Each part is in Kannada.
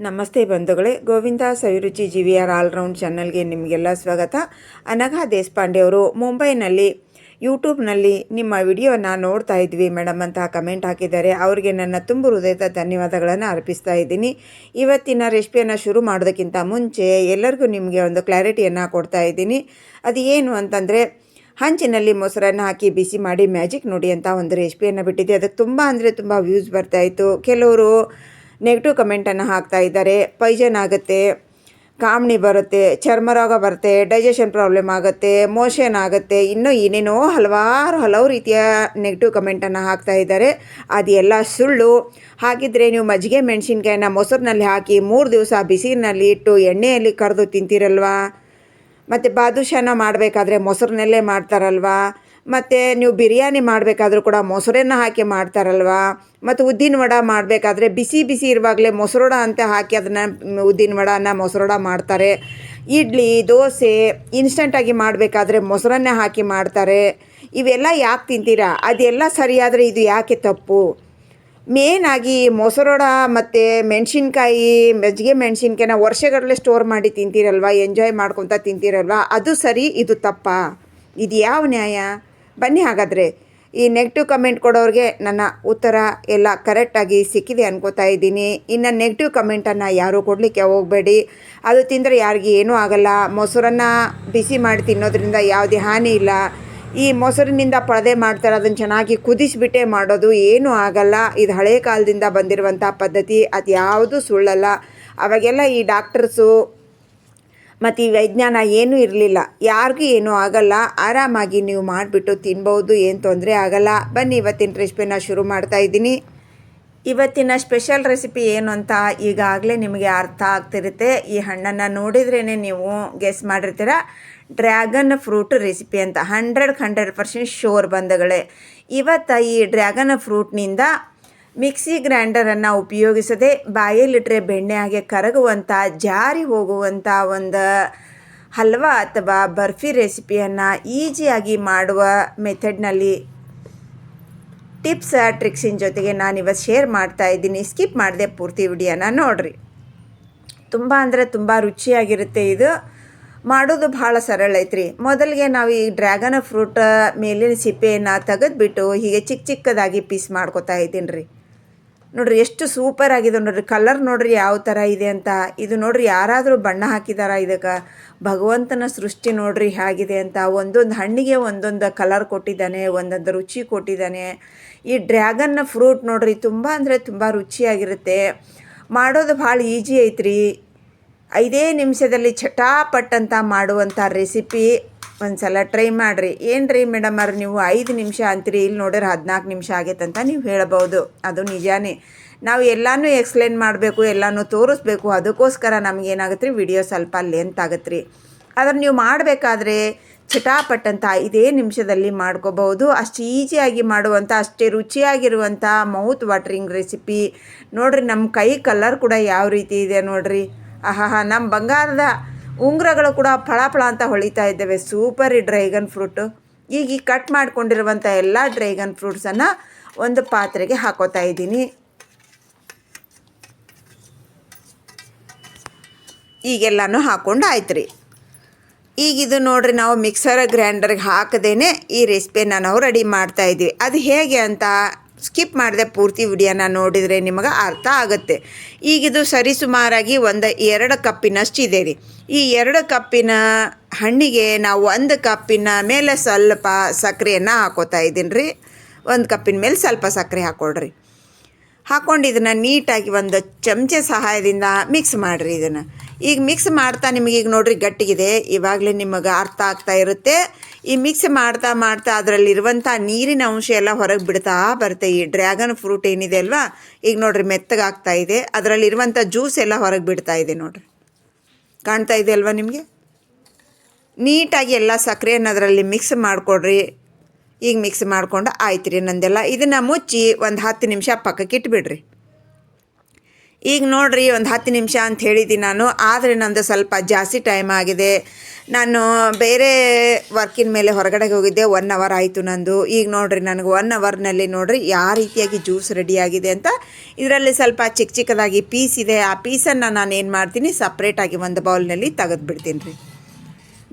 ನಮಸ್ತೆ ಬಂಧುಗಳೇ, Govinda Saviruchi G V R all round ಚಾನಲ್ಗೆ ನಿಮಗೆಲ್ಲ ಸ್ವಾಗತ. ಅನಘಾ ದೇಶಪಾಂಡೆ ಅವರು ಮುಂಬೈನಲ್ಲಿ, ಯೂಟ್ಯೂಬ್ನಲ್ಲಿ ನಿಮ್ಮ ವಿಡಿಯೋನ ನೋಡ್ತಾ ಇದ್ವಿ ಮೇಡಮ್ ಅಂತ ಕಮೆಂಟ್ ಹಾಕಿದ್ದಾರೆ. ಅವರಿಗೆ ನನ್ನ ತುಂಬ ಹೃದಯದ ಧನ್ಯವಾದಗಳನ್ನು ಅರ್ಪಿಸ್ತಾ ಇದ್ದೀನಿ. ಇವತ್ತಿನ ರೆಸಿಪಿಯನ್ನು ಶುರು ಮಾಡೋದಕ್ಕಿಂತ ಮುಂಚೆ ಎಲ್ಲರಿಗೂ ನಿಮಗೆ ಒಂದು ಕ್ಲಾರಿಟಿಯನ್ನು ಕೊಡ್ತಾ ಇದ್ದೀನಿ. ಅದು ಏನು ಅಂತಂದರೆ, ಹಂಚಿನಲ್ಲಿ ಮೊಸರನ್ನು ಹಾಕಿ ಬಿಸಿ ಮಾಡಿ ಮ್ಯಾಜಿಕ್ ನೋಡಿ ಅಂತ ಒಂದು ರೆಸಿಪಿಯನ್ನು ಬಿಟ್ಟಿದ್ದೆ. ಅದಕ್ಕೆ ತುಂಬ ಅಂದರೆ ತುಂಬ ವ್ಯೂಸ್ ಬರ್ತಾಯಿತ್ತು ಕೆಲವರು ನೆಗೆಟಿವ್ ಕಮೆಂಟನ್ನು ಹಾಕ್ತಾ ಇದ್ದಾರೆ. ಪೈಜನ್ ಆಗುತ್ತೆ ಕಾಮಣಿ ಬರುತ್ತೆ ಚರ್ಮರೋಗ ಬರುತ್ತೆ ಡೈಜೆಷನ್ ಪ್ರಾಬ್ಲಮ್ ಆಗುತ್ತೆ ಮೋಷನ್ ಆಗುತ್ತೆ, ಇನ್ನೂ ಏನೇನೋ ಹಲವಾರು ಹಲವು ರೀತಿಯ ನೆಗೆಟಿವ್ ಕಮೆಂಟನ್ನು ಹಾಕ್ತಾ ಇದ್ದಾರೆ. ಅದೆಲ್ಲ ಸುಳ್ಳು. ಹಾಗಿದ್ರೆ ನೀವು ಮಜ್ಜಿಗೆ ಮೆಣಸಿನ್ಕಾಯಿನ ಮೊಸರಿನಲ್ಲಿ ಹಾಕಿ ಮೂರು ದಿವಸ ಬಿಸಿಲಿನಲ್ಲಿ ಇಟ್ಟು ಎಣ್ಣೆಯಲ್ಲಿ ಕರೆದು ತಿಂತೀರಲ್ವಾ? ಮತ್ತು ಬಾದುಷಾನ ಮಾಡಬೇಕಾದ್ರೆ ಮೊಸರಿನಲ್ಲೇ ಮಾಡ್ತಾರಲ್ವಾ? ಮತ್ತು ನೀವು ಬಿರಿಯಾನಿ ಮಾಡಬೇಕಾದ್ರೂ ಕೂಡ ಮೊಸರನ್ನ ಹಾಕಿ ಮಾಡ್ತಾರಲ್ವಾ? ಮತ್ತು ಉದ್ದಿನ ವಡ ಮಾಡಬೇಕಾದ್ರೆ ಬಿಸಿ ಬಿಸಿ ಇರುವಾಗಲೇ ಮೊಸರೋಡ ಅಂತ ಹಾಕಿ ಅದನ್ನು ಉದ್ದಿನ ವಡನ ಮೊಸರೋಡ ಮಾಡ್ತಾರೆ. ಇಡ್ಲಿ, ದೋಸೆ ಇನ್ಸ್ಟಂಟಾಗಿ ಮಾಡಬೇಕಾದ್ರೆ ಮೊಸರನ್ನೇ ಹಾಕಿ ಮಾಡ್ತಾರೆ. ಇವೆಲ್ಲ ಯಾಕೆ ತಿಂತೀರಾ? ಅದೆಲ್ಲ ಸರಿಯಾದರೆ ಇದು ಯಾಕೆ ತಪ್ಪು? ಮೇನಾಗಿ ಮೊಸರೋಡ ಮತ್ತು ಮೆಣಸಿನ್ಕಾಯಿ, ಮಜ್ಜಿಗೆ ಮೆಣಸಿನ್ಕಾಯಿನ ವರ್ಷಗಟ್ಟಲೆ ಸ್ಟೋರ್ ಮಾಡಿ ತಿಂತೀರಲ್ವ? ಎಂಜಾಯ್ ಮಾಡ್ಕೊತ ತಿಂತೀರಲ್ವ? ಅದು ಸರಿ, ಇದು ತಪ್ಪ? ಇದು ಯಾವ ನ್ಯಾಯ? ಬನ್ನಿ ಹಾಗಾದರೆ. ಈ ನೆಗೆಟಿವ್ ಕಮೆಂಟ್ ಕೊಡೋರಿಗೆ ನನ್ನ ಉತ್ತರ ಎಲ್ಲ ಕರೆಕ್ಟಾಗಿ ಸಿಕ್ಕಿದೆ ಅನ್ಕೋತಾ ಇದ್ದೀನಿ. ಇನ್ನು ನೆಗೆಟಿವ್ ಕಮೆಂಟನ್ನು ಯಾರೂ ಕೊಡಲಿಕ್ಕೆ ಹೋಗಬೇಡಿ. ಅದು ತಿಂದರೆ ಯಾರಿಗೆ ಏನೂ ಆಗಲ್ಲ. ಮೊಸರನ್ನು ಬಿಸಿ ಮಾಡಿ ತಿನ್ನೋದ್ರಿಂದ ಯಾವುದೇ ಹಾನಿ ಇಲ್ಲ. ಈ ಮೊಸರಿನಿಂದ ಪಳದೆ ಮಾಡ್ತಾರೆ ಅದನ್ನು ಚೆನ್ನಾಗಿ ಕುದಿಸಿಬಿಟ್ಟೆ ಮಾಡೋದು ಏನೂ ಆಗಲ್ಲ. ಇದು ಹಳೆ ಕಾಲದಿಂದ ಬಂದಿರುವಂಥ ಪದ್ಧತಿ. ಅದು ಯಾವುದೂ ಸುಳ್ಳಲ್ಲ. ಅವಾಗೆಲ್ಲ ಈ ಡಾಕ್ಟರ್ಸು ಮತ್ತು ಈ ವಿಜ್ಞಾನ ಏನೂ ಇರಲಿಲ್ಲ. ಯಾರಿಗೂ ಏನೂ ಆಗಲ್ಲ. ಆರಾಮಾಗಿ ನೀವು ಮಾಡಿಬಿಟ್ಟು ತಿನ್ಬೋದು. ಏನು ತೊಂದರೆ ಆಗಲ್ಲ. ಬನ್ನಿ, ಇವತ್ತಿನ ರೆಸಿಪಿನ ಶುರು ಮಾಡ್ತಾ ಇದ್ದೀನಿ. ಇವತ್ತಿನ ಸ್ಪೆಷಲ್ ರೆಸಿಪಿ ಏನು ಅಂತ ಈಗಾಗಲೇ ನಿಮಗೆ ಅರ್ಥ ಆಗ್ತಿರುತ್ತೆ. ಈ ಹಣ್ಣನ್ನು ನೋಡಿದ್ರೇ ನೀವು ಗೆಸ್ ಮಾಡಿರ್ತೀರ? ಡ್ರ್ಯಾಗನ್ ಫ್ರೂಟ್ ರೆಸಿಪಿ ಅಂತ. ಹಂಡ್ರೆಡ್ ಹಂಡ್ರೆಡ್ ಪರ್ಸೆಂಟ್ ಶೋರ್ ಬಂದಗಳೇ ಇವತ್ತು ಈ ಡ್ರ್ಯಾಗನ್ ಫ್ರೂಟ್ನಿಂದ ಮಿಕ್ಸಿ ಗ್ರೈಂಡರನ್ನು ಉಪಯೋಗಿಸದೆ ಬಾಯಲ್ಲಿಟ್ಟರೆ ಬೆಣ್ಣೆ ಹಾಗೆ ಕರಗುವಂಥ, ಜಾರಿ ಹೋಗುವಂಥ ಒಂದು ಹಲ್ವಾ ಅಥವಾ ಬರ್ಫಿ ರೆಸಿಪಿಯನ್ನು ಈಜಿಯಾಗಿ ಮಾಡುವ ಮೆಥಡ್ನಲ್ಲಿ ಟಿಪ್ಸ್, ಟ್ರಿಕ್ಸಿನ ಜೊತೆಗೆ ನಾನು ಇವತ್ತು ಶೇರ್ ಮಾಡ್ತಾ ಇದ್ದೀನಿ. ಸ್ಕಿಪ್ ಮಾಡಿದೆ ಪೂರ್ತಿ ವಿಡಿಯೋನ ನೋಡಿರಿ. ತುಂಬ ಅಂದರೆ ತುಂಬ ರುಚಿಯಾಗಿರುತ್ತೆ ಇದು. ಮಾಡೋದು ಭಾಳ ಸರಳ ಐತ್ರಿ. ಮೊದಲಿಗೆ ನಾವು ಈ ಡ್ರ್ಯಾಗನ್ ಫ್ರೂಟ್ ಮೇಲಿನ ಸಿಪ್ಪೆಯನ್ನು ತೆಗೆದುಬಿಟ್ಟು ಹೀಗೆ ಚಿಕ್ಕ ಚಿಕ್ಕದಾಗಿ ಪೀಸ್ ಮಾಡ್ಕೊತಾ ಇದ್ದೀನಿ ರೀ ನೋಡ್ರಿ, ಎಷ್ಟು ಸೂಪರ್ ಆಗಿದೆ ನೋಡ್ರಿ. ಕಲರ್ ನೋಡ್ರಿ ಯಾವ ಥರ ಇದೆ ಅಂತ. ಇದು ನೋಡ್ರಿ, ಯಾರಾದರೂ ಬಣ್ಣ ಹಾಕಿದಾರ ಇದಕ್ಕೆ. ಭಗವಂತನ ಸೃಷ್ಟಿ ನೋಡ್ರಿ ಹೇಗಿದೆ ಅಂತ. ಒಂದೊಂದು ಹಣ್ಣಿಗೆ ಒಂದೊಂದು ಕಲರ್ ಕೊಟ್ಟಿದ್ದಾನೆ, ಒಂದೊಂದು ರುಚಿ ಕೊಟ್ಟಿದ್ದಾನೆ. ಈ ಡ್ರ್ಯಾಗನ್ನ ಫ್ರೂಟ್ ನೋಡ್ರಿ, ತುಂಬ ಅಂದರೆ ತುಂಬ ರುಚಿಯಾಗಿರುತ್ತೆ. ಮಾಡೋದು ಭಾಳ ಈಜಿ ಐತ್ರಿ. ಐದೇ ನಿಮಿಷದಲ್ಲಿ ಚಟಾಪಟ್ ಅಂತ ಮಾಡುವಂಥ ರೆಸಿಪಿ ಒಂದು ಸಲ ಟ್ರೈ ಮಾಡಿರಿ. ಏನು ರೀ ಮೇಡಮರು ನೀವು ಐದು ನಿಮಿಷ ಅಂತೀರಿ ಇಲ್ಲಿ ನೋಡಿದ್ರೆ ಹದಿನಾಲ್ಕು ನಿಮಿಷ ಆಗೈತೆ ಅಂತ ನೀವು ಹೇಳ್ಬೋದು. ಅದು ನಿಜಾನೇ. ನಾವು ಎಲ್ಲನೂ ಎಕ್ಸ್ಪ್ಲೇನ್ ಮಾಡಬೇಕು, ಎಲ್ಲಾನು ತೋರಿಸ್ಬೇಕು, ಅದಕ್ಕೋಸ್ಕರ ನಮಗೇನಾಗುತ್ತೆ ರೀ ವಿಡಿಯೋ ಸ್ವಲ್ಪ ಲೆಂತ್ ಆಗುತ್ತೆ ರೀ ಆದ್ರೆ ನೀವು ಮಾಡಬೇಕಾದ್ರೆ ಚಟಾಪಟ್ಟಂಥ ಅಂತ ಐದೇ ನಿಮಿಷದಲ್ಲಿ ಮಾಡ್ಕೋಬಹುದು. ಅಷ್ಟು ಈಸಿಯಾಗಿ ಮಾಡುವಂಥ ಅಷ್ಟೇ ರುಚಿಯಾಗಿರುವಂಥ ಮೌತ್ ವಾಟ್ರಿಂಗ್ ರೆಸಿಪಿ ನೋಡಿರಿ ನಮ್ಮ ಕೈ ಕಲರ್ ಕೂಡ ಯಾವ ರೀತಿ ಇದೆ ನೋಡಿರಿ. ಆಹಾ ನಮ್ಮ ಬಂಗಾರದ ಉಂಗುರಗಳು ಕೂಡ ಫಳ ಫಳ ಅಂತ ಹೊಳಿತಾ ಇದ್ದಾವೆ. ಸೂಪರ್ ಈ ಡ್ರ್ಯಾಗನ್ ಫ್ರೂಟು ಈಗ ಈ ಕಟ್ ಮಾಡ್ಕೊಂಡಿರುವಂಥ ಎಲ್ಲ ಡ್ರ್ಯಾಗನ್ ಫ್ರೂಟ್ಸನ್ನು ಒಂದು ಪಾತ್ರೆಗೆ ಹಾಕೋತಾ ಇದ್ದೀನಿ. ಈಗೆಲ್ಲನೂ ಹಾಕ್ಕೊಂಡು ಆಯ್ತು ರೀ ಈಗ ಇದು ನೋಡ್ರಿ ನಾವು ಮಿಕ್ಸರ್ ಗ್ರೈಂಡರ್ಗೆ ಹಾಕದೇನೆ ಈ ರೆಸಿಪಿನ ನಾವು ರೆಡಿ ಮಾಡ್ತಾ ಇದ್ವಿ. ಅದು ಹೇಗೆ ಅಂತ ಸ್ಕಿಪ್ ಮಾಡಿದೆ ಪೂರ್ತಿ ವಿಡಿಯೋನ ನೋಡಿದರೆ ನಿಮಗೆ ಅರ್ಥ ಆಗುತ್ತೆ. ಈಗಿದು ಸರಿಸುಮಾರಾಗಿ ಒಂದು ಎರಡು ಕಪ್ಪಿನಷ್ಟು ಇದೆ ರೀ. ಈ ಎರಡು ಕಪ್ಪಿನ ಹಣ್ಣಿಗೆ ನಾವು ಒಂದು ಕಪ್ಪಿನ ಮೇಲೆ ಸ್ವಲ್ಪ ಸಕ್ಕರೆಯನ್ನು ಹಾಕೋತಾ ಇದ್ದೀನಿ ರೀ. ಒಂದು ಕಪ್ಪಿನ ಮೇಲೆ ಸ್ವಲ್ಪ ಸಕ್ಕರೆ ಹಾಕ್ಕೊಳ್ರಿ ಹಾಕ್ಕೊಂಡು ಇದನ್ನು ನೀಟಾಗಿ ಒಂದು ಚಮಚೆ ಸಹಾಯದಿಂದ ಮಿಕ್ಸ್ ಮಾಡಿರಿ ಇದನ್ನು. ಈಗ ಮಿಕ್ಸ್ ಮಾಡ್ತಾ ನಿಮಗೆ ಈಗ ನೋಡ್ರಿ ಗಟ್ಟಿಗಿದೆ. ಇವಾಗಲೇ ನಿಮಗೆ ಅರ್ಥ ಆಗ್ತಾ ಇರುತ್ತೆ. ಈ ಮಿಕ್ಸ್ ಮಾಡ್ತಾ ಮಾಡ್ತಾ ಅದರಲ್ಲಿರುವಂಥ ನೀರಿನ ಅಂಶ ಎಲ್ಲ ಹೊರಗೆ ಬಿಡ್ತಾ ಬರುತ್ತೆ. ಈ ಡ್ರ್ಯಾಗನ್ ಫ್ರೂಟ್ ಏನಿದೆ ಅಲ್ವಾ? ಈಗ ನೋಡ್ರಿ ಮೆತ್ತಗಾಗ್ತಾ ಇದೆ. ಅದರಲ್ಲಿರುವಂಥ ಜ್ಯೂಸ್ ಎಲ್ಲ ಹೊರಗೆ ಬಿಡ್ತಾ ಇದೆ ನೋಡ್ರಿ. ಕಾಣ್ತಾ ಇದೆ ಅಲ್ವಾ ನಿಮಗೆ? ನೀಟಾಗಿ ಎಲ್ಲ ಸಕ್ಕರೆಯನ್ನು ಅದರಲ್ಲಿ ಮಿಕ್ಸ್ ಮಾಡಿಕೊಡ್ರಿ. ಈಗ ಮಿಕ್ಸ್ ಮಾಡಿಕೊಂಡು ಆಯ್ತು ರೀ ನಂದೆಲ್ಲ. ಇದನ್ನು ಮುಚ್ಚಿ ಒಂದು ಹತ್ತು ನಿಮಿಷ ಪಕ್ಕಕ್ಕೆ ಇಟ್ಬಿಡ್ರಿ. ಈಗ ನೋಡ್ರಿ ಒಂದು ಹತ್ತು ನಿಮಿಷ ಅಂತ ಹೇಳಿದ್ದೀನಿ ನಾನು, ಆದರೆ ನಂದು ಸ್ವಲ್ಪ ಜಾಸ್ತಿ ಟೈಮ್ ಆಗಿದೆ. ನಾನು ಬೇರೆ ವರ್ಕಿನ ಮೇಲೆ ಹೊರಗಡೆ ಹೋಗಿದ್ದೆ ಒನ್ ಅವರ್ ಆಯಿತು ನಂದು. ಈಗ ನೋಡ್ರಿ ನನಗೆ ಒನ್ ಅವರ್ನಲ್ಲಿ ನೋಡ್ರಿ ಯಾವ ರೀತಿಯಾಗಿ ಜ್ಯೂಸ್ ರೆಡಿಯಾಗಿದೆ ಅಂತ. ಇದರಲ್ಲಿ ಸ್ವಲ್ಪ ಚಿಕ್ಕ ಚಿಕ್ಕದಾಗಿ ಪೀಸ್ ಇದೆ. ಆ ಪೀಸನ್ನು ನಾನು ಏನು ಮಾಡ್ತೀನಿ ಸಪ್ರೇಟಾಗಿ ಒಂದು ಬೌಲ್ನಲ್ಲಿ ತೆಗೆದು ಬಿಡ್ತೀನಿ ರೀ.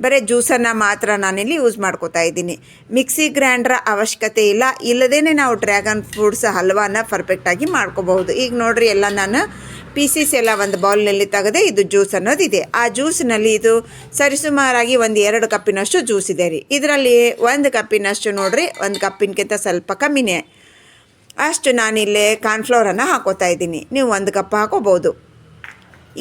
ಬರೀ ಜ್ಯೂಸನ್ನು ಮಾತ್ರ ನಾನಿಲ್ಲಿ ಯೂಸ್ ಮಾಡ್ಕೋತಾ ಇದ್ದೀನಿ. ಮಿಕ್ಸಿ ಗ್ರ್ಯಾಂಡ್ರ ಅವಶ್ಯಕತೆ ಇಲ್ಲ. ಇಲ್ಲದೇ ನಾವು ಡ್ರ್ಯಾಗನ್ ಫ್ರೂಟ್ಸ್ ಹಲ್ವಾನ ಪರ್ಫೆಕ್ಟಾಗಿ ಮಾಡ್ಕೋಬಹುದು. ಈಗ ನೋಡಿರಿ, ಎಲ್ಲ ನಾನು ಪೀಸಸ್ ಎಲ್ಲ ಒಂದು ಬೌಲ್ನಲ್ಲಿ ತೆಗೆದೆ ಇದು ಜ್ಯೂಸ್ ಅನ್ನೋದಿದೆ. ಆ ಜ್ಯೂಸ್ನಲ್ಲಿ ಇದು ಸರಿಸುಮಾರಾಗಿ ಒಂದು ಎರಡು ಕಪ್ಪಿನಷ್ಟು ಜ್ಯೂಸ್ ಇದೆ ರೀ. ಇದರಲ್ಲಿ ಒಂದು ಕಪ್ಪಿನಷ್ಟು ನೋಡ್ರಿ, ಒಂದು ಕಪ್ಪಿನಕ್ಕಿಂತ ಸ್ವಲ್ಪ ಕಮ್ಮಿನೇ. ಅಷ್ಟು ನಾನಿಲ್ಲೇ ಕಾರ್ನ್ಫ್ಲವರನ್ನು ಹಾಕೋತಾ ಇದ್ದೀನಿ. ನೀವು ಒಂದು ಕಪ್ ಹಾಕೋಬೋದು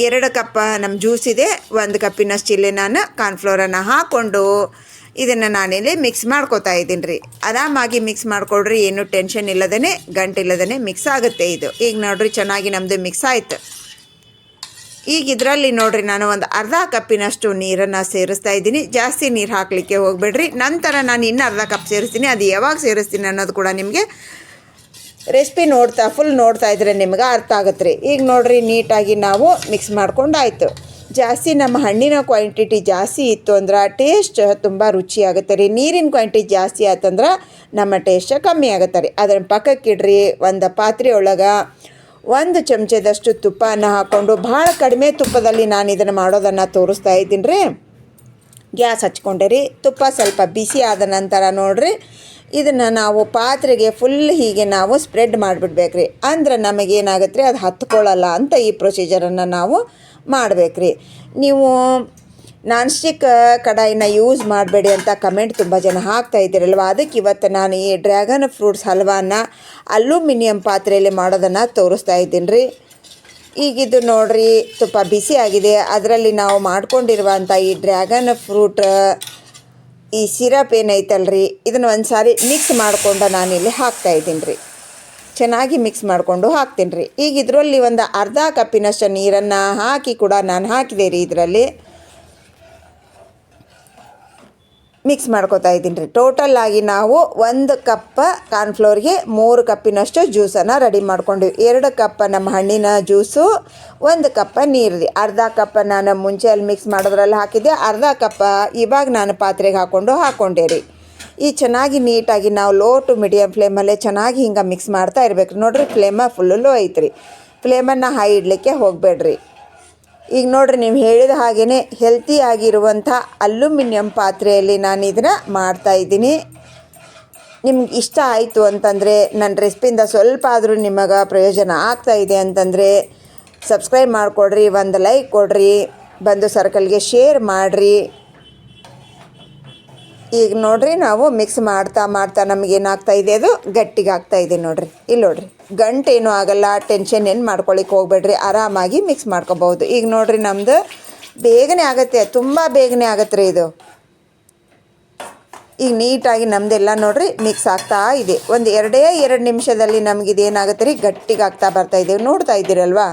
ಎರಡು ಕಪ್ಪ ನಮ್ಮ ಜ್ಯೂಸ್ ಇದೆ, ಒಂದು ಕಪ್ಪಿನಷ್ಟು ಇಲ್ಲೇ ನಾನು ಕಾರ್ನ್ಫ್ಲೋರನ್ನು ಹಾಕ್ಕೊಂಡು ಇದನ್ನು ನಾನಿಲ್ಲಿ ಮಿಕ್ಸ್ ಮಾಡ್ಕೋತಾ ಇದ್ದೀನಿ ರೀ ಆರಾಮಾಗಿ ಮಿಕ್ಸ್ ಮಾಡಿಕೊಡ್ರಿ ಏನು ಟೆನ್ಷನ್ ಇಲ್ಲದೇ ಗಂಟಿಲ್ಲದೇ ಮಿಕ್ಸ್ ಆಗುತ್ತೆ ಇದು. ಈಗ ನೋಡ್ರಿ ಚೆನ್ನಾಗಿ ನಮ್ಮದು ಮಿಕ್ಸ್ ಆಯಿತು. ಈಗ ಇದರಲ್ಲಿ ನೋಡ್ರಿ ನಾನು ಒಂದು ಅರ್ಧ ಕಪ್ಪಿನಷ್ಟು ನೀರನ್ನು ಸೇರಿಸ್ತಾ ಇದ್ದೀನಿ. ಜಾಸ್ತಿ ನೀರು ಹಾಕಲಿಕ್ಕೆ ಹೋಗಬೇಡ್ರಿ. ನಂತರ ನಾನು ಇನ್ನೂ ಅರ್ಧ ಕಪ್ ಸೇರಿಸ್ತೀನಿ. ಅದು ಯಾವಾಗ ಸೇರಿಸ್ತೀನಿ ಅನ್ನೋದು ಕೂಡ ನಿಮಗೆ ರೆಸಿಪಿ ನೋಡ್ತಾ ಫುಲ್ ನೋಡ್ತಾ ಇದ್ರೆ ನಿಮ್ಗೆ ಅರ್ಥ ಆಗುತ್ತೆ ರೀ. ಈಗ ನೋಡ್ರಿ, ನೀಟಾಗಿ ನಾವು ಮಿಕ್ಸ್ ಮಾಡ್ಕೊಂಡಾಯ್ತು. ಜಾಸ್ತಿ ನಮ್ಮ ಹಣ್ಣಿನ ಕ್ವಾಂಟಿಟಿ ಜಾಸ್ತಿ ಇತ್ತು ಅಂದ್ರೆ ಟೇಸ್ಟ್ ತುಂಬ ರುಚಿ ಆಗುತ್ತೆ ರೀ. ನೀರಿನ ಕ್ವಾಂಟಿಟಿ ಜಾಸ್ತಿ ಆಯ್ತಂದ್ರೆ ನಮ್ಮ ಟೇಸ್ಟ್ ಕಮ್ಮಿ ಆಗುತ್ತೆ ರೀ. ಅದನ್ನು ಪಕ್ಕಕ್ಕೆ ಇಡ್ರಿ, ಒಂದು ಪಾತ್ರೆ ಒಳಗೆ ಒಂದು ಚಮಚದಷ್ಟು ತುಪ್ಪನ ಹಾಕ್ಕೊಂಡು ಭಾಳ ಕಡಿಮೆ ತುಪ್ಪದಲ್ಲಿ ನಾನು ಇದನ್ನು ಮಾಡೋದನ್ನು ತೋರಿಸ್ತಾ ಇದ್ದೀನಿ ರೀ. ಗ್ಯಾಸ್ ಹಚ್ಕೊಂಡಿರಿ ತುಪ್ಪ ಸ್ವಲ್ಪ ಬಿಸಿ ಆದ ನಂತರ ನೋಡ್ರಿ, ಇದನ್ನು ನಾವು ಪಾತ್ರೆಗೆ ಫುಲ್ ಹೀಗೆ ನಾವು ಸ್ಪ್ರೆಡ್ ಮಾಡಿಬಿಡ್ಬೇಕ್ರಿ ಅಂದ್ರೆ ನಮಗೇನಾಗುತ್ತೆ ರೀ, ಅದು ಹತ್ಕೊಳ್ಳಲ್ಲ ಅಂತ ಈ ಪ್ರೊಸೀಜರನ್ನು ನಾವು ಮಾಡಬೇಕ್ರಿ ನೀವು ನಾನ್ ಸ್ಟಿಕ್ ಕಡಾಯಿನ ಯೂಸ್ ಮಾಡಬೇಡಿ ಅಂತ ಕಮೆಂಟ್ ತುಂಬ ಜನ ಹಾಕ್ತಾ ಇದ್ದೀರಲ್ವ? ಅದಕ್ಕೆ ಇವತ್ತು ನಾನು ಈ ಡ್ರ್ಯಾಗನ್ ಫ್ರೂಟ್ಸ್ ಹಲ್ವಾನ ಅಲ್ಯೂಮಿನಿಯಂ ಪಾತ್ರೆಯಲ್ಲಿ ಮಾಡೋದನ್ನು ತೋರಿಸ್ತಾ ಇದ್ದೀನಿ ರೀ. ಈಗಿದು ನೋಡ್ರಿ, ತುಪ್ಪ ಬಿಸಿ ಆಗಿದೆ. ಅದರಲ್ಲಿ ನಾವು ಮಾಡ್ಕೊಂಡಿರುವಂಥ ಈ ಡ್ರ್ಯಾಗನ್ ಫ್ರೂಟ್, ಈ ಸಿರಪ್ ಏನೈತಲ್ರಿ, ಇದನ್ನು ಒಂದು ಸಾರಿ ಮಿಕ್ಸ್ ಮಾಡ್ಕೊಂಡು ನಾನಿಲ್ಲಿ ಹಾಕ್ತಾ ಇದ್ದೀನಿ ರೀ. ಚೆನ್ನಾಗಿ ಮಿಕ್ಸ್ ಮಾಡಿಕೊಂಡು ಹಾಕ್ತೀನಿ ರೀ. ಈಗ ಇದರಲ್ಲಿ ಒಂದು ಅರ್ಧ ಕಪ್ಪಿನಷ್ಟು ನೀರನ್ನು ಹಾಕಿ ಕೂಡ ನಾನು ಹಾಕಿದೆ ರೀ ಇದರಲ್ಲಿ. ಮಿಕ್ಸ್ ಮಾಡ್ಕೋತಾ ಇದ್ದೀನಿ ರೀ. ಟೋಟಲ್ ಆಗಿ ನಾವು ಒಂದು ಕಪ್ ಕಾರ್ನ್ಫ್ಲೋರ್ಗೆ ಮೂರು ಕಪ್ಪಿನಷ್ಟು ಜ್ಯೂಸನ್ನು ರೆಡಿ ಮಾಡ್ಕೊಂಡ್ವಿ. ಎರಡು ಕಪ್ ನಮ್ಮ ಹಣ್ಣಿನ ಜ್ಯೂಸು ಒಂದು ಕಪ್ಪ ನೀರು ರೀ. ಅರ್ಧ ಕಪ್ ನಾನು ಮುಂಚೆ ಅಲ್ಲಿ ಮಿಕ್ಸ್ ಮಾಡೋದ್ರಲ್ಲಿ ಹಾಕಿದ್ದೆ. ಅರ್ಧ ಕಪ್ಪ ಇವಾಗ ನಾನು ಪಾತ್ರೆಗೆ ಹಾಕ್ಕೊಂಡು ಹಾಕ್ಕೊಂಡೆ ರೀ. ಈ ಚೆನ್ನಾಗಿ ನೀಟಾಗಿ ನಾವು ಲೋ ಟು ಮೀಡಿಯಮ್ ಫ್ಲೇಮಲ್ಲೇ ಚೆನ್ನಾಗಿ ಹಿಂಗೆ ಮಿಕ್ಸ್ ಮಾಡ್ತಾ ಇರ್ಬೇಕು ನೋಡಿರಿ ಫ್ಲೇಮ ಫುಲ್ಲು ಲೋ ಐತ್ರಿ. ಫ್ಲೇಮನ್ನು ಹೈ ಇಡಲಿಕ್ಕೆ ಹೋಗಬೇಡ್ರಿ. ಈಗ ನೋಡ್ರಿ, ನೀವು ಹೇಳಿದ ಹಾಗೆಯೇ ಹೆಲ್ತಿ ಆಗಿರುವಂಥ ಅಲ್ಯೂಮಿನಿಯಂ ಪಾತ್ರೆಯಲ್ಲಿ ನಾನು ಇದನ್ನು ಮಾಡ್ತಾ ಇದ್ದೀನಿ. ನಿಮ್ಗೆ ಇಷ್ಟ ಆಯಿತು ಅಂತಂದರೆ ನನ್ನ ರೆಸಿಪಿಯಿಂದ ಸ್ವಲ್ಪ ಆದರೂ ನಿಮಗೆ ಪ್ರಯೋಜನ ಆಗ್ತಾ ಇದೆ ಅಂತಂದರೆ ಸಬ್ಸ್ಕ್ರೈಬ್ ಮಾಡಿಕೊಡ್ರಿ, ಒಂದು ಲೈಕ್ ಕೊಡ್ರಿ, ಬಂದು ಸರ್ಕಲ್ಗೆ ಶೇರ್ ಮಾಡಿರಿ. ಈಗ ನೋಡ್ರಿ ನಾವು ಮಿಕ್ಸ್ ಮಾಡ್ತಾ ಮಾಡ್ತಾ ನಮ್ಗೆ ಏನಾಗ್ತಾ ಇದೆ ಅದು ಗಟ್ಟಿಗೆ ಆಗ್ತಾ ಇದೆ ನೋಡ್ರಿ. ಇಲ್ಲಿ ನೋಡ್ರಿ. ಗಂಟೇನು ಆಗಲ್ಲ ಟೆನ್ಷನ್ ಏನು ಮಾಡ್ಕೊಳಿಕ್ಕೆ ಹೋಗ್ಬೇಡ್ರಿ. ಆರಾಮಾಗಿ ಮಿಕ್ಸ್ ಮಾಡ್ಕೋಬಹುದು. ಈಗ ನೋಡ್ರಿ ನಮ್ದು ಬೇಗನೆ ಆಗುತ್ತೆ, ತುಂಬ ಬೇಗನೆ ಆಗತ್ತೆ ಇದು. ಈಗ ನೀಟಾಗಿ ನಮ್ಮದೆಲ್ಲ ನೋಡ್ರಿ ಮಿಕ್ಸ್ ಆಗ್ತಾ ಇದೆ. ಒಂದು ಎರಡೇ ಎರಡು ನಿಮಿಷದಲ್ಲಿ ನಮ್ಗೆ ಇದೇನಾಗುತ್ತೆ ರೀ? ಗಟ್ಟಿಗೆ ಆಗ್ತಾ ಬರ್ತಾ ಇದೆ. ನೋಡ್ತಾ ಇದ್ದೀರಲ್ವಾ?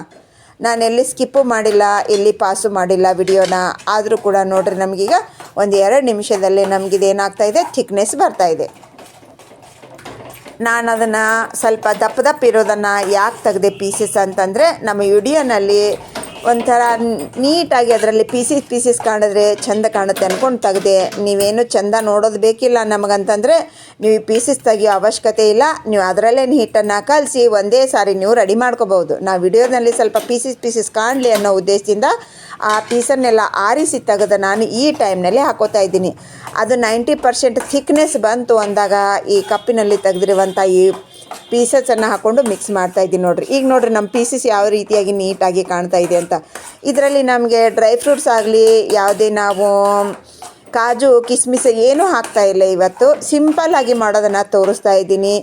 ನಾನು ಎಲ್ಲಿ ಸ್ಕಿಪ್ಪು ಮಾಡಿಲ್ಲ, ಎಲ್ಲಿ ಪಾಸು ಮಾಡಿಲ್ಲ ವಿಡಿಯೋನ, ಆದರೂ ಕೂಡ ನೋಡ್ರಿ ನಮಗೀಗ ಒಂದು ಎರಡು ನಿಮಿಷದಲ್ಲಿ ನಮಗಿದೇನಾಗ್ತಾ ಇದೆ ಥಿಕ್ನೆಸ್ ಬರ್ತಾ ಇದೆ. ನಾನು ಅದನ್ನು ಸ್ವಲ್ಪ ದಪ್ಪ ದಪ್ಪ ಇರೋದನ್ನು ಯಾಕೆ ತೆಗೆದೆ ಪೀಸಸ್ ಅಂತಂದರೆ, ನಮ್ಮ ವಿಡಿಯೋನಲ್ಲಿ ಒಂಥರ ನೀಟಾಗಿ ಅದರಲ್ಲಿ ಪೀಸಸ್ ಪೀಸಸ್ ಕಾಣಿದ್ರೆ ಚಂದ ಕಾಣುತ್ತೆ ಅಂದ್ಕೊಂಡು ತೆಗೆದೆ, ನೀವೇನು ಚಂದ ನೋಡೋದು ಬೇಕಿಲ್ಲ ನಮಗಂತಂದರೆ ನೀವು ಈ ಪೀಸಸ್ ತೆಗಿಯೋ ಅವಶ್ಯಕತೆ ಇಲ್ಲ, ನೀವು ಅದರಲ್ಲೇ ಹಿಟ್ಟನ್ನು ಕಲಸಿ ಒಂದೇ ಸಾರಿ ನೀವು ರೆಡಿ ಮಾಡ್ಕೋಬೋದು ನಾವು ವಿಡಿಯೋದಲ್ಲಿ ಸ್ವಲ್ಪ ಪೀಸಸ್ ಪೀಸಸ್ ಕಾಣಲಿ ಅನ್ನೋ ಉದ್ದೇಶದಿಂದ ಆ ಪೀಸನ್ನೆಲ್ಲ ಆರಿಸಿ ತೆಗೆದು ನಾನು ಈ ಟೈಮ್ನಲ್ಲಿ ಹಾಕೋತಾ ಇದ್ದೀನಿ. ಅದು ನೈಂಟಿ ಪರ್ಸೆಂಟ್ ಥಿಕ್ನೆಸ್ ಬಂತು ಅಂದಾಗ ಈ ಕಪ್ಪಿನಲ್ಲಿ ತೆಗೆದಿರುವಂಥ ಈ ಪೀಸಸನ್ನು ಹಾಕ್ಕೊಂಡು ಮಿಕ್ಸ್ ಮಾಡ್ತಾ ಇದ್ದೀನಿ ನೋಡ್ರಿ. ಈಗ ನೋಡಿರಿ ನಮ್ಮ ಪೀಸಸ್ ಯಾವ ರೀತಿಯಾಗಿ ನೀಟಾಗಿ ಕಾಣ್ತಾ ಇದೆ ಅಂತ. ಇದರಲ್ಲಿ ನಮಗೆ ಡ್ರೈ ಫ್ರೂಟ್ಸ್ ಆಗಲಿ, ಯಾವುದೇ ನಾವು ಕಾಜು, ಕಿಸ್ಮಿಸ್ ಏನೂ ಹಾಕ್ತಾ ಇಲ್ಲ ಇವತ್ತು. ಸಿಂಪಲ್ ಆಗಿ ಮಾಡೋದನ್ನು ತೋರಿಸ್ತಾ ಇದ್ದೀನಿ.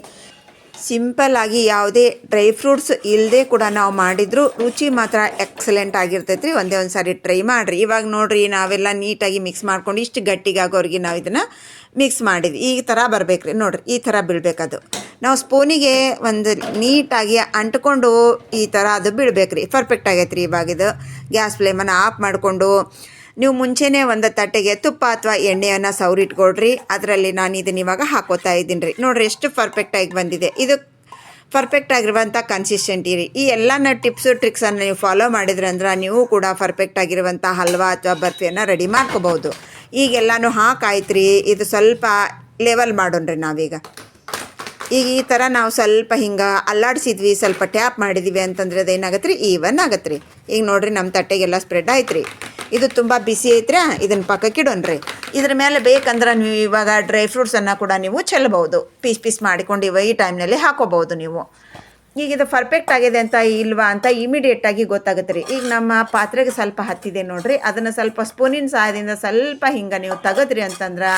ಸಿಂಪಲ್ ಆಗಿ ಯಾವುದೇ ಡ್ರೈ ಫ್ರೂಟ್ಸ್ ಇಲ್ಲದೆ ಕೂಡ ನಾವು ಮಾಡಿದ್ರು ರುಚಿ ಮಾತ್ರ ಎಕ್ಸಲೆಂಟ್ ಆಗಿರ್ತೈತೆ ರೀ ಒಂದೇ ಒಂದು ಸಾರಿ ಟ್ರೈ ಮಾಡಿರಿ. ಇವಾಗ ನೋಡಿರಿ ನಾವೆಲ್ಲ ನೀಟಾಗಿ ಮಿಕ್ಸ್ ಮಾಡ್ಕೊಂಡು ಇಷ್ಟು ಗಟ್ಟಿಗಾಗೋರಿಗೆ ನಾವು ಇದನ್ನು ಮಿಕ್ಸ್ ಮಾಡಿದ್ವಿ. ಈ ಥರ ಬರ್ಬೇಕು ರೀ ನೋಡ್ರಿ, ಈ ಥರ ಬೀಳ್ಬೇಕದು ನಾವು ಸ್ಪೂನಿಗೆ ಒಂದು ನೀಟಾಗಿ ಅಂಟ್ಕೊಂಡು ಈ ಥರ ಅದು ಬಿಡಬೇಕು ರೀ ಪರ್ಫೆಕ್ಟ್ ಆಗೈತೆ ರೀ ಇವಾಗ ಇದು. ಗ್ಯಾಸ್ ಫ್ಲೇಮನ್ನು ಆಫ್ ಮಾಡಿಕೊಂಡು ನೀವು ಮುಂಚೆನೇ ಒಂದು ತಟ್ಟೆಗೆ ತುಪ್ಪ ಅಥವಾ ಎಣ್ಣೆಯನ್ನು ಸೌರಿಟ್ಕೊಳ್ರಿ ಅದರಲ್ಲಿ ನಾನು ಇದನ್ನ ಇವಾಗ ಹಾಕೋತಾ ಇದ್ದೀನಿ ರೀ ನೋಡ್ರಿ ಎಷ್ಟು ಪರ್ಫೆಕ್ಟಾಗಿ ಬಂದಿದೆ. ಇದು ಪರ್ಫೆಕ್ಟ್ ಆಗಿರುವಂಥ ಕನ್ಸಿಸ್ಟೆಂಟ್ ಇರಿ ಈ ಎಲ್ಲನ ಟಿಪ್ಸು ಟ್ರಿಕ್ಸನ್ನು ನೀವು ಫಾಲೋ ಮಾಡಿದ್ರೆ ಅಂದ್ರೆ ನೀವು ಕೂಡ ಪರ್ಫೆಕ್ಟ್ ಆಗಿರುವಂಥ ಹಲ್ವಾ ಅಥವಾ ಬರ್ಫಿಯನ್ನು ರೆಡಿ ಮಾಡ್ಕೋಬೋದು ಈಗೆಲ್ಲನೂ ಹಾಕಾಯ್ತು ರೀ ಇದು ಸ್ವಲ್ಪ ಲೆವೆಲ್ ಮಾಡೋಣ್ರಿ ನಾವೀಗ. ಈಗ ಈ ಥರ ನಾವು ಸ್ವಲ್ಪ ಹಿಂಗೆ ಅಲ್ಲಾಡಿಸಿದ್ವಿ, ಸ್ವಲ್ಪ ಟ್ಯಾಪ್ ಮಾಡಿದ್ವಿ ಅಂತಂದ್ರೆ ಅದು ಏನಾಗತ್ತೆ ರೀ ಈವನ್ ಆಗತ್ತೆ ರೀ ಈಗ ನೋಡ್ರಿ ನಮ್ಮ ತಟ್ಟೆಗೆಲ್ಲ ಸ್ಪ್ರೆಡ್ ಆಯ್ತು ರೀ ಇದು ತುಂಬ ಬಿಸಿ ಐತ್ರಿ ಇದನ್ನ ಪಕ್ಕಕ್ಕೆ ರೀ ಇದ್ರ ಮೇಲೆ ಬೇಕಂದ್ರೆ ನೀವು ಇವಾಗ ಡ್ರೈ ಫ್ರೂಟ್ಸನ್ನು ಕೂಡ ನೀವು ಚೆಲ್ಲಬಹುದು ಪೀಸ್ ಪೀಸ್ ಮಾಡಿಕೊಂಡು ಇವ ಈ ಟೈಮ್ನಲ್ಲಿ ಹಾಕೋಬಹುದು ನೀವು. ಈಗ ಇದು ಪರ್ಫೆಕ್ಟ್ ಆಗಿದೆ ಅಂತ ಇಲ್ವಾ ಅಂತ ಇಮಿಡಿಯೇಟಾಗಿ ಗೊತ್ತಾಗುತ್ತೆ ರೀ ಈಗ ನಮ್ಮ ಪಾತ್ರೆಗೆ ಸ್ವಲ್ಪ ಹತ್ತಿದೆ ನೋಡ್ರಿ, ಅದನ್ನು ಸ್ವಲ್ಪ ಸ್ಪೂನಿನ ಸಹಾಯದಿಂದ ಸ್ವಲ್ಪ ಹಿಂಗೆ ನೀವು ತೆಗೆದ್ರಿ ಅಂತಂದ್ರೆ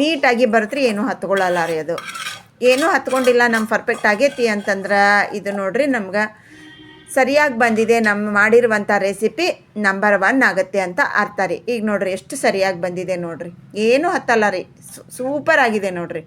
ನೀಟಾಗಿ ಬರುತ್ತೆ ಏನೂ ಹತ್ಕೊಳ್ಳಲ್ಲ ರೀ ಅದು. ಏನೂ ಹತ್ಕೊಂಡಿಲ್ಲ ನಮ್ಮ ಪರ್ಫೆಕ್ಟ್ ಆಗೈತಿ ಅಂತಂದ್ರೆ ಇದು ನೋಡ್ರಿ ನಮ್ಗೆ ಸರಿಯಾಗಿ ಬಂದಿದೆ ನಮ್ಮ ಮಾಡಿರುವಂಥ ರೆಸಿಪಿ ನಂಬರ್ ಒನ್ ಆಗುತ್ತೆ ಅಂತ ಅರ್ಥ ರೀ. ಈಗ ನೋಡ್ರಿ, ಎಷ್ಟು ಸರಿಯಾಗಿ ಬಂದಿದೆ ನೋಡ್ರಿ. ಏನೂ ಹತ್ತಲ್ಲ ರೀ. ಸೂಪರ್ ಆಗಿದೆ ನೋಡ್ರಿ.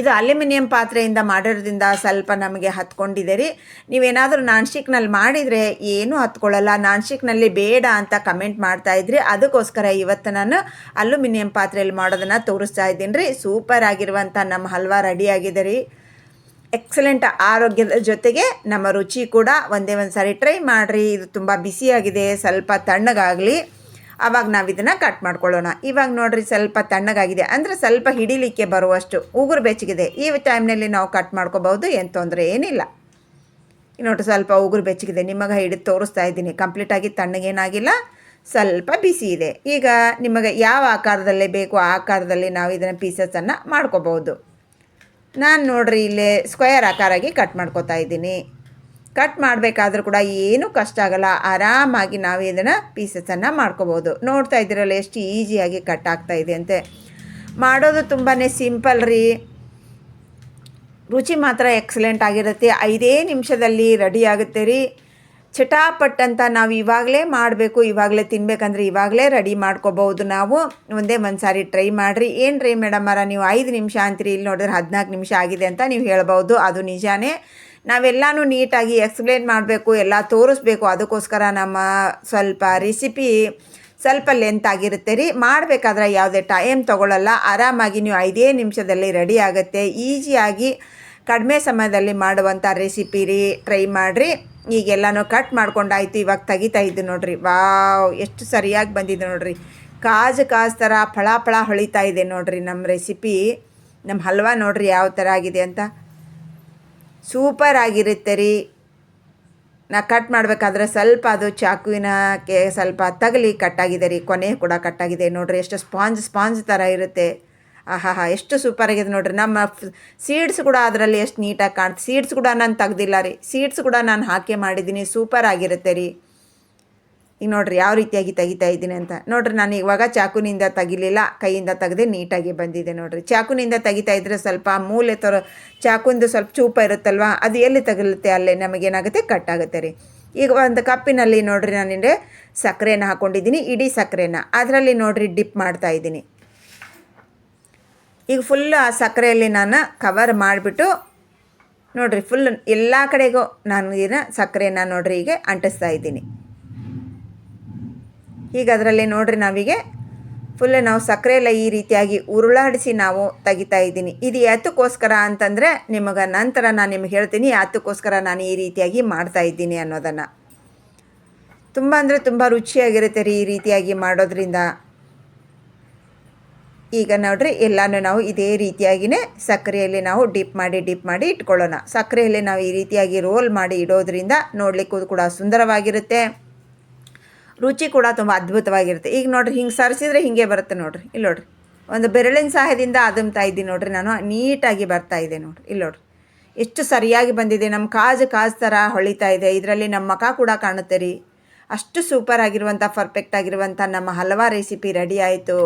ಇದು ಅಲ್ಯೂಮಿನಿಯಂ ಪಾತ್ರೆಯಿಂದ ಮಾಡಿರೋದ್ರಿಂದ ಸ್ವಲ್ಪ ನಮಗೆ ಹತ್ಕೊಂಡಿದೆ ರೀ. ನೀವೇನಾದರೂ ನಾನ್ ಸ್ಟಿಕ್ನಲ್ಲಿ ಮಾಡಿದರೆ ಏನೂ ಹತ್ಕೊಳ್ಳಲ್ಲ. ನಾನ್ ಸ್ಟಿಕ್ನಲ್ಲಿ ಬೇಡ ಅಂತ ಕಮೆಂಟ್ ಮಾಡ್ತಾ ಇದ್ರಿ. ಅದಕ್ಕೋಸ್ಕರ ಇವತ್ತು ನಾನು ಅಲ್ಯೂಮಿನಿಯಂ ಪಾತ್ರೆಯಲ್ಲಿ ಮಾಡೋದನ್ನು ತೋರಿಸ್ತಾ ಇದ್ದೀನಿ ರೀ. ಸೂಪರ್ ಆಗಿರುವಂಥ ನಮ್ಮ ಹಲ್ವಾ ರೆಡಿ ಆಗಿದೆ ರೀ. ಎಕ್ಸಲೆಂಟ್ ಆರೋಗ್ಯದ ಜೊತೆಗೆ ನಮ್ಮ ರುಚಿ ಕೂಡ ಒಂದೇ ಒಂದು ಸಾರಿ ಟ್ರೈ ಮಾಡಿರಿ. ಇದು ತುಂಬ ಬಿಸಿಯಾಗಿದೆ. ಸ್ವಲ್ಪ ತಣ್ಣಗಾಗಲಿ. ಆವಾಗ ನಾವು ಇದನ್ನು ಕಟ್ ಮಾಡ್ಕೊಳ್ಳೋಣ. ಇವಾಗ ನೋಡ್ರಿ ಸ್ವಲ್ಪ ತಣ್ಣಗಾಗಿದೆ. ಅಂದರೆ ಸ್ವಲ್ಪ ಹಿಡಿಲಿಕ್ಕೆ ಬರುವಷ್ಟು ಉಗುರು ಬೆಚ್ಚಗಿದೆ. ಈ ಟೈಮ್ನಲ್ಲಿ ನಾವು ಕಟ್ ಮಾಡ್ಕೋಬಹುದು, ಏನು ತೊಂದರೆ ಏನಿಲ್ಲ. ನೋಡ್ರಿ ಸ್ವಲ್ಪ ಉಗುರು ಬೆಚ್ಚಗಿದೆ. ನಿಮಗೆ ಹಿಡಿದು ತೋರಿಸ್ತಾ ಇದ್ದೀನಿ. ಕಂಪ್ಲೀಟಾಗಿ ತಣ್ಣಗೇನಾಗಿಲ್ಲ ಸ್ವಲ್ಪ ಬಿಸಿ ಇದೆ. ಈಗ ನಿಮಗೆ ಯಾವ ಆಕಾರದಲ್ಲಿ ಬೇಕು ಆ ಆಕಾರದಲ್ಲಿ ನಾವು ಇದನ್ನು ಪೀಸಸನ್ನು ಮಾಡ್ಕೋಬಹುದು. ನಾನು ನೋಡ್ರಿ ಇಲ್ಲೇ ಸ್ಕ್ವೇರ್ ಆಕಾರಾಗಿ ಕಟ್ ಮಾಡ್ಕೋತಾ ಇದ್ದೀನಿ. ಕಟ್ ಮಾಡಬೇಕಾದ್ರೂ ಕೂಡ ಏನೂ ಕಷ್ಟ ಆಗಲ್ಲ. ಆರಾಮಾಗಿ ನಾವು ಇದನ್ನು ಪೀಸಸನ್ನು ಮಾಡ್ಕೋಬೋದು. ನೋಡ್ತಾ ಇದ್ದೀರಲ್ಲ ಎಷ್ಟು ಈಸಿಯಾಗಿ ಕಟ್ ಆಗ್ತಾ ಇದೆ ಅಂತೆ. ಮಾಡೋದು ತುಂಬಾ ಸಿಂಪಲ್ ರೀ. ರುಚಿ ಮಾತ್ರ ಎಕ್ಸಲೆಂಟ್ ಆಗಿರುತ್ತೆ. ಐದೇ ನಿಮಿಷದಲ್ಲಿ ರೆಡಿ ಆಗುತ್ತೆ ರೀ. ಚಟಾಪಟ್ ಅಂತ ನಾವು ಇವಾಗಲೇ ಮಾಡಬೇಕು. ಇವಾಗಲೇ ತಿನ್ಬೇಕಂದ್ರೆ ಇವಾಗಲೇ ರೆಡಿ ಮಾಡ್ಕೋಬಹುದು ನಾವು. ಒಂದೇ ಒಂದು ಸಾರಿ ಟ್ರೈ ಮಾಡಿರಿ. ಏನು ರೀ ಮೇಡಮರ ನೀವು ಐದು ನಿಮಿಷ ಅಂತೀರಿ. ಇಲ್ಲಿ ನೋಡಿದ್ರೆ ಹದಿನಾಲ್ಕು ನಿಮಿಷ ಆಗಿದೆ ಅಂತ ನೀವು ಹೇಳ್ಬೋದು ಅದು ನಿಜಾನೇ. ನಾವೆಲ್ಲನೂ ನೀಟಾಗಿ ಎಕ್ಸ್ಪ್ಲೇನ್ ಮಾಡಬೇಕು, ಎಲ್ಲ ತೋರಿಸ್ಬೇಕು. ಅದಕ್ಕೋಸ್ಕರ ನಮ್ಮ ಸ್ವಲ್ಪ ರೆಸಿಪಿ ಸ್ವಲ್ಪ ಲೆಂತ್ ಆಗಿರುತ್ತೆ ರೀ. ಮಾಡಬೇಕಾದ್ರೆ ಯಾವುದೇ ಟೈಮ್ ತೊಗೊಳ್ಳಲ್ಲ ಆರಾಮಾಗಿ ನೀವು ಐದೇ ನಿಮಿಷದಲ್ಲಿ ರೆಡಿ ಆಗುತ್ತೆ. ಈಸಿಯಾಗಿ ಕಡಿಮೆ ಸಮಯದಲ್ಲಿ ಮಾಡುವಂಥ ರೆಸಿಪಿ ರೀ. ಟ್ರೈ ಮಾಡಿರಿ. ಈಗೆಲ್ಲನೂ ಕಟ್ ಮಾಡ್ಕೊಂಡಾಯ್ತು. ಇವಾಗ ತೆಗಿತಾ ಇದ್ದು ನೋಡ್ರಿ. ವಾವ್ ಎಷ್ಟು ಸರಿಯಾಗಿ ಬಂದಿದೆ ನೋಡ್ರಿ. ಕಾಜು ಕಾಜು ಥರ ಫಳ ಫಳ ಹೊಳಿತಾ ಇದೆ ನೋಡ್ರಿ ನಮ್ಮ ರೆಸಿಪಿ ನಮ್ಮ ಹಲ್ವಾ ನೋಡ್ರಿ ಯಾವ ಥರ ಆಗಿದೆ ಅಂತ. ಸೂಪರ್ ಆಗಿರುತ್ತೆ ರೀ. ನಾ ಕಟ್ ಮಾಡಬೇಕಾದ್ರೆ ಸ್ವಲ್ಪ ಅದು ಚಾಕುವಿನಕ್ಕೆ ಸ್ವಲ್ಪ ತಗಲಿ ಕಟ್ಟಾಗಿದೆ ರೀ. ಕೊನೆ ಕೂಡ ಕಟ್ಟಾಗಿದೆ ನೋಡ್ರಿ. ಎಷ್ಟು ಸ್ಪಾಂಜ್ ಸ್ಪಾಂಜ್ ಥರ ಇರುತ್ತೆ. ಆಹಾ ಎಷ್ಟು ಸೂಪರ್ ಆಗಿದೆ ನೋಡ್ರಿ. ನಮ್ಮ ಸೀಡ್ಸ್ ಕೂಡ ಅದರಲ್ಲಿ ಎಷ್ಟು ನೀಟಾಗಿ ಕಾಣ್ತು, ಸೀಡ್ಸ್ ಕೂಡ ನಾನು ತೆಗ್ದಿಲ್ಲ ರೀ. ಸೀಡ್ಸ್ ಕೂಡ ನಾನು ಹಾಕಿ ಮಾಡಿದ್ದೀನಿ. ಸೂಪರ್ ಆಗಿರುತ್ತೆ ರೀ. ಈಗ ನೋಡ್ರಿ ಯಾವ ರೀತಿಯಾಗಿ ತೆಗಿತಾ ಇದ್ದೀನಿ ಅಂತ. ನೋಡ್ರಿ ನಾನು ಇವಾಗ ಚಾಕುನಿಂದ ತೆಗಿಲಿಲ್ಲ, ಕೈಯಿಂದ ತೆಗೆದೆ ನೀಟಾಗಿ ಬಂದಿದೆ ನೋಡ್ರಿ. ಚಾಕುನಿಂದ ತೆಗಿತಾ ಇದ್ರೆ ಸ್ವಲ್ಪ ಮೂಲೆ ತರ ಚಾಕುಂದು ಸ್ವಲ್ಪ ಚೂಪ ಇರುತ್ತಲ್ವ, ಅದು ಎಲ್ಲಿ ತಗಲುತ್ತೆ ಅಲ್ಲೇ ನಮಗೇನಾಗುತ್ತೆ ಕಟ್ ಆಗುತ್ತೆ ರೀ. ಈಗ ಒಂದು ಕಪ್ಪಿನಲ್ಲಿ ನೋಡ್ರಿ ನಾನಿಂದೆ ಸಕ್ಕರೆನ ಹಾಕ್ಕೊಂಡಿದ್ದೀನಿ ಇಡೀ ಸಕ್ಕರೆನ. ಅದರಲ್ಲಿ ನೋಡ್ರಿ ಡಿಪ್ ಮಾಡ್ತಾ ಇದ್ದೀನಿ. ಈಗ ಫುಲ್ ಆ ಸಕ್ಕರೆಯಲ್ಲಿ ನಾನು ಕವರ್ ಮಾಡಿಬಿಟ್ಟು ನೋಡ್ರಿ ಫುಲ್ ಎಲ್ಲ ಕಡೆಗೂ ನಾನು ಇದನ್ನ ಸಕ್ಕರೆನ ನೋಡ್ರಿ ಹೀಗೆ ಅಂಟಿಸ್ತಾ ಇದ್ದೀನಿ. ಈಗ ಅದರಲ್ಲಿ ನೋಡ್ರಿ ನಾವಿಗೆ ಫುಲ್ ನಾವು ಸಕ್ಕರೆ ಎಲ್ಲ ಈ ರೀತಿಯಾಗಿ ಉರುಳಾಡಿಸಿ ನಾವು ತೆಗಿತಾ ಇದ್ದೀನಿ. ಇದು ಯಾತಕ್ಕೋಸ್ಕರ ಅಂತಂದರೆ ನಿಮಗೆ ನಂತರ ನಾನು ನಿಮ್ಗೆ ಹೇಳ್ತೀನಿ ಯಾತಕ್ಕೋಸ್ಕರ ನಾನು ಈ ರೀತಿಯಾಗಿ ಮಾಡ್ತಾ ಇದ್ದೀನಿ ಅನ್ನೋದನ್ನು. ತುಂಬ ಅಂದರೆ ತುಂಬ ರುಚಿಯಾಗಿರುತ್ತೆ ರೀ ಈ ರೀತಿಯಾಗಿ ಮಾಡೋದ್ರಿಂದ. ಈಗ ನೋಡ್ರಿ ಎಲ್ಲನೂ ನಾವು ಇದೇ ರೀತಿಯಾಗಿಯೇ ಸಕ್ಕರೆಯಲ್ಲಿ ನಾವು ಡಿಪ್ ಮಾಡಿ ಡಿಪ್ ಮಾಡಿ ಇಟ್ಕೊಳ್ಳೋಣ. ಸಕ್ಕರೆಯಲ್ಲಿ ನಾವು ಈ ರೀತಿಯಾಗಿ ರೋಲ್ ಮಾಡಿ ಇಡೋದ್ರಿಂದ ನೋಡಲಿಕ್ಕೂ ಕೂಡ ಸುಂದರವಾಗಿರುತ್ತೆ. ರುಚಿ ಕೂಡ ತುಂಬ ಅದ್ಭುತವಾಗಿರುತ್ತೆ. ಈಗ ನೋಡ್ರಿ, ಹಿಂಗೆ ಸರಿಸಿದ್ರೆ ಹಿಂಗೆ ಬರುತ್ತೆ ನೋಡ್ರಿ. ಇಲ್ಲಿ ನೋಡ್ರಿ, ಒಂದು ಬೆರಳಿನ ಸಹಾಯದಿಂದ ಅದುಮ್ತಾ ಇದ್ದೀನಿ ನೋಡ್ರಿ ನಾನು, ನೀಟಾಗಿ ಬರ್ತಾ ಇದೆ ನೋಡ್ರಿ. ಇಲ್ಲಿ ನೋಡ್ರಿ, ಎಷ್ಟು ಸರಿಯಾಗಿ ಬಂದಿದೆ. ನಮ್ಮ ಕಾಜು ಕಾಜು ಥರ ಹೊಳಿತಾ ಇದೆ. ಇದರಲ್ಲಿ ನಮ್ಮ ಮಖ ಕೂಡ ಕಾಣುತ್ತೆ ರೀ. ಅಷ್ಟು ಸೂಪರ್ ಆಗಿರುವಂಥ ಪರ್ಫೆಕ್ಟ್ ಆಗಿರುವಂಥ ನಮ್ಮ ಹಲವಾರು ರೆಸಿಪಿ ರೆಡಿ ಆಯಿತು.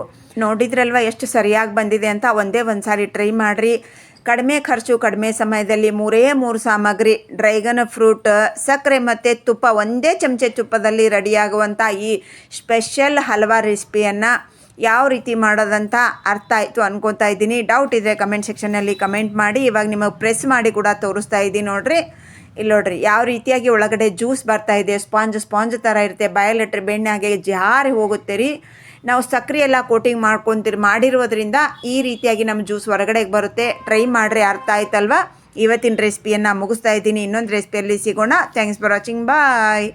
ನೋಡಿದ್ರಲ್ವ ಎಷ್ಟು ಸರಿಯಾಗಿ ಬಂದಿದೆ ಅಂತ? ಒಂದೇ ಒಂದು ಸಾರಿ ಟ್ರೈ ಮಾಡಿರಿ. ಕಡಿಮೆ ಖರ್ಚು, ಕಡಿಮೆ ಸಮಯದಲ್ಲಿ ಮೂರೇ ಮೂರು ಸಾಮಗ್ರಿ ಡ್ರೈಗನ್ ಫ್ರೂಟ್, ಸಕ್ಕರೆ ಮತ್ತು ತುಪ್ಪ ಒಂದೇ ಚಮಚೆ ತುಪ್ಪದಲ್ಲಿ ರೆಡಿಯಾಗುವಂಥ ಈ ಸ್ಪೆಷಲ್ ಹಲವಾರು ರೆಸಿಪಿಯನ್ನು ಯಾವ ರೀತಿ ಮಾಡೋದಂತ ಅರ್ಥ ಆಯಿತು ಅನ್ಕೊತಾ ಇದ್ದೀನಿ. ಡೌಟ್ ಇದ್ದರೆ ಕಮೆಂಟ್ ಸೆಕ್ಷನಲ್ಲಿ ಕಮೆಂಟ್ ಮಾಡಿ. ಇವಾಗ ನಿಮಗೆ ಪ್ರೆಸ್ ಮಾಡಿ ಕೂಡ ತೋರಿಸ್ತಾ ಇದ್ದೀನಿ ನೋಡಿರಿ. ಇಲ್ಲಿ ನೋಡ್ರಿ, ಯಾವ ರೀತಿಯಾಗಿ ಒಳಗಡೆ ಜ್ಯೂಸ್ ಬರ್ತಾ ಇದೆ. ಸ್ಪಾಂಜ್ ಸ್ಪಾಂಜ್ ಥರ ಇರುತ್ತೆ. ಬಯಲಿಟ್ರಿ ಬೆಣ್ಣೆ ಹಾಗೆ ಜಾರಿ ಹೋಗುತ್ತೆ ರೀ. ನಾವು ಸಕ್ಕರೆ ಎಲ್ಲ ಕೋಟಿಂಗ್ ಮಾಡ್ಕೊತಿರ್, ಮಾಡಿರೋದ್ರಿಂದ ಈ ರೀತಿಯಾಗಿ ನಮ್ಮ ಜ್ಯೂಸ್ ಹೊರಗಡೆಗೆ ಬರುತ್ತೆ. ಟ್ರೈ ಮಾಡಿರಿ ಅರ್ಥ ಆಯ್ತಲ್ವಾ? ಇವತ್ತಿನ ರೆಸಿಪಿಯನ್ನು ಮುಗಿಸ್ತಾ ಇದ್ದೀನಿ. ಇನ್ನೊಂದು ರೆಸಿಪಿಯಲ್ಲಿ ಸಿಗೋಣ. Thanks for watching. ಬಾಯ್.